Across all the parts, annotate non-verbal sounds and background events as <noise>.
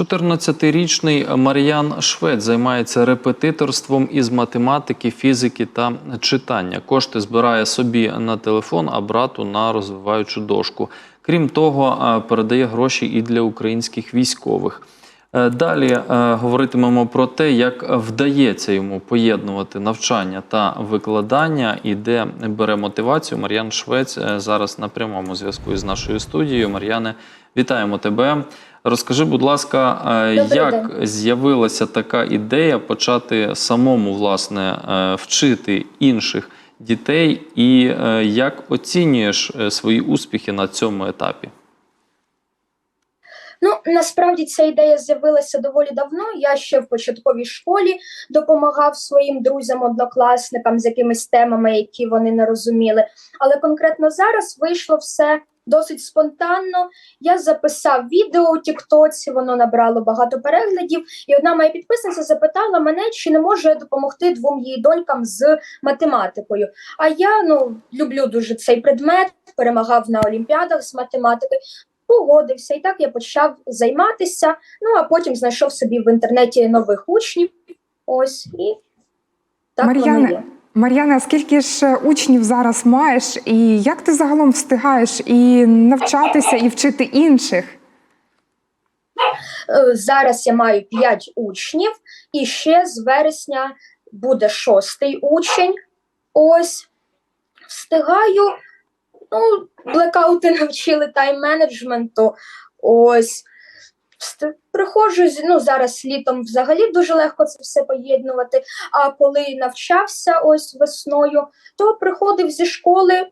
14-річний Мар'ян Швець займається репетиторством із математики, фізики та читання. Кошти збирає собі на телефон, а брату на розвиваючу дошку. Крім того, е, передає гроші і для українських військових. Е, Далі е, говоритимемо про те, як вдається йому поєднувати навчання та викладання і де бере мотивацію. Мар'ян Швець зараз на прямому зв'язку із нашою студією. Мар'яне, вітаємо тебе. Розкажи, будь ласка, е, Добрий як день. з'явилася така ідея почати самому власне е, вчити інших дітей, і е, як оцінюєш свої успіхи на цьому етапі? Ну насправді ця ідея з'явилася доволі давно. Я ще в початковій школі допомагав своїм друзям-однокласникам з якимись темами, які вони не розуміли. Але конкретно зараз вийшло все досить спонтанно. Я записав відео у Тіктоці, воно набрало багато переглядів. І одна моя підписниця запитала мене, чи не може допомогти двом її донькам з математикою. А я ну люблю дуже цей предмет, перемагав на олімпіадах з математики. Погодився, і так я почав займатися. Ну а потім знайшов собі в інтернеті нових учнів. Ось і так є. Мар'яна, скільки ж е, учнів зараз маєш, і як ти загалом встигаєш і навчатися, і вчити інших? Е, Зараз я маю 5 учнів, і ще з вересня буде шостий учень. Ось встигаю. Ну, блекаути <laughs> навчили тайм-менеджменту. Ось. Приходжу ну, зараз літом взагалі дуже легко це все поєднувати. А коли навчався ось весною, то приходив зі школи.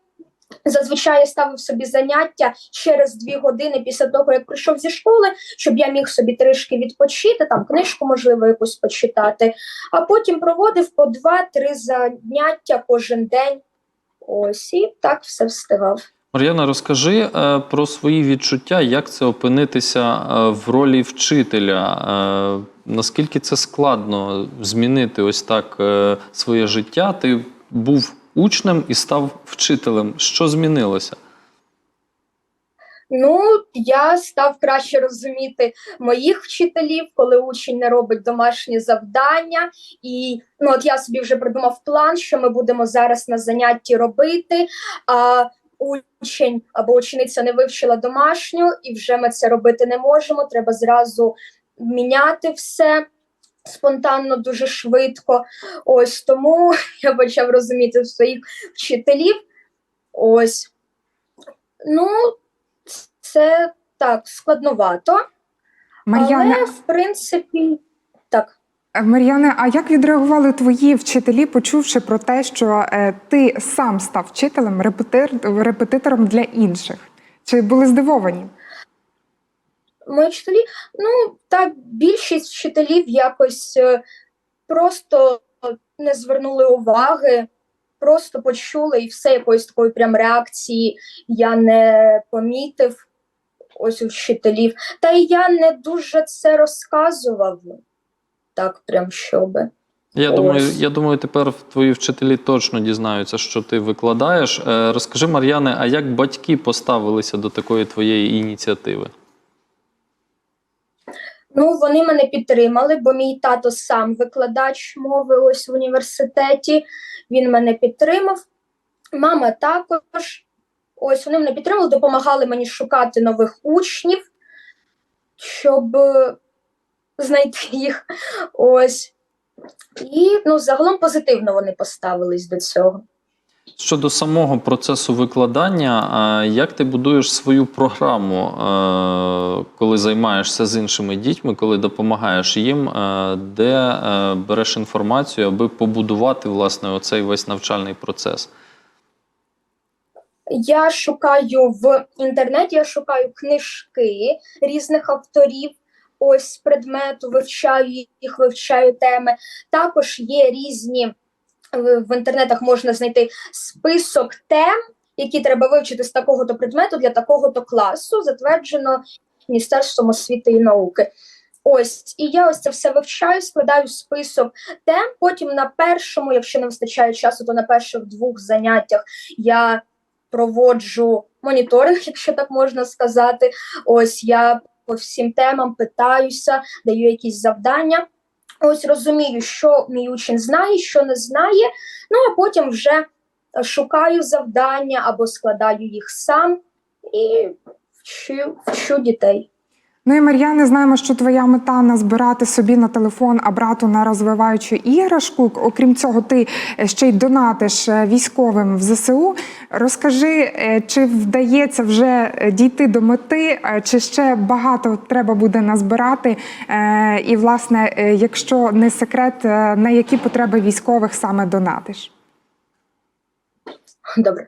Зазвичай я ставив собі заняття через дві години після того, як прийшов зі школи, щоб я міг собі трішки відпочити, там книжку, можливо, якусь почитати, а потім проводив по два-три заняття кожен день. Ось і так все встигав. Мар'яна, розкажи е, про свої відчуття, як це опинитися е, в ролі вчителя. Е, наскільки це складно змінити ось так своє життя? Ти був учнем і став вчителем. Що змінилося? Ну, я став краще розуміти моїх вчителів, коли учень не робить домашні завдання. І ну, от я собі вже придумав план, що ми будемо зараз на занятті робити. А учень або учениця не вивчила домашню, і вже ми це робити не можемо. Треба зразу міняти все. Спонтанно дуже швидко. Ось тому <laughs> я почав розуміти своїх вчителів. Ось. Ну, це так складновато, Мар'яна, але в принципі Мар'яне, а як відреагували твої вчителі, почувши про те, що е, ти сам став вчителем, репетитором для інших? Чи були здивовані? Мої вчителі, ну так, більшість вчителів якось е, просто не звернули уваги, просто почули і все якоїсь такої прям реакції я не помітив. Ось у вчителів. Та й я не дуже це розказував. Так, прям щоби. Я Ось. думаю, я думаю, тепер твої вчителі точно дізнаються, що ти викладаєш. Е, Розкажи, Мар'яне, а як батьки поставилися до такої твоєї ініціативи? Ну, вони мене підтримали, бо мій тато сам викладач мови ось в університеті. Він мене підтримав. Мама також. Ось вони мене підтримали, допомагали мені шукати нових учнів, щоб знайти <laughs> їх. Ось. І ну, загалом позитивно вони поставились до цього. Щодо самого процесу викладання, як ти будуєш свою програму, е, коли займаєшся з іншими дітьми, коли допомагаєш їм, е, де е, береш інформацію, аби побудувати власне оцей весь навчальний процес? Я шукаю в інтернеті, я шукаю книжки різних авторів. Ось предмету, вивчаю їх, вивчаю теми. Також є різні в інтернетах можна знайти список тем, які треба вивчити з такого-то предмету для такого-то класу, затверджено Міністерством освіти і науки. Ось, і я ось це все вивчаю, складаю список тем. Потім на першому, якщо не вистачає часу, то на перших двох заняттях я проводжу моніторинг, <laughs> якщо так можна сказати. Ось я по всім темам, питаюся, даю якісь завдання. Ось розумію, що мій учень знає, що не знає. Ну а потім вже е, шукаю завдання або складаю їх сам і вчу, вчу дітей. Ну і Мар'яне, знаємо, що твоя мета назбирати собі на телефон, а брату на розвиваючу іграшку. Окрім цього, ти е, ще й донатиш е, військовим в ЗСУ. Розкажи, е, чи вдається вже дійти до мети, чи ще багато треба буде назбирати? І, власне, якщо не секрет, на які потреби військових саме донатиш? Добре.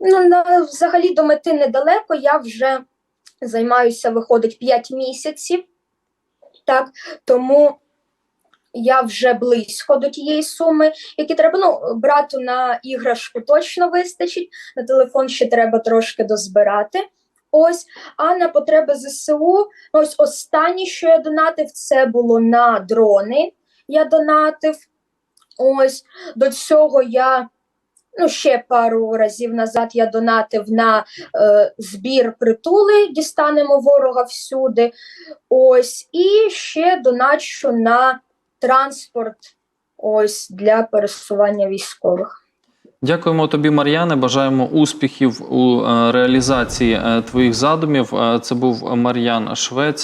Ну, на, взагалі до мети недалеко. Я вже займаюся, виходить 5 місяців. Так, тому я вже близько до тієї суми, які треба. Ну, брату на іграшку точно вистачить, на телефон ще треба трошки дозбирати. Ось, а на потреби ЗСУ, ну, ось останнє, що я донатив, це було на дрони. Я донатив. Ось до цього я ну, ще пару разів назад я донатив на е, збір притули, дістанемо ворога всюди. Ось, і ще доначу на транспорт ось для пересування військових. Дякуємо тобі, Мар'яне. Бажаємо успіхів у е, реалізації е, твоїх задумів. Е, Це був Мар'ян Швець,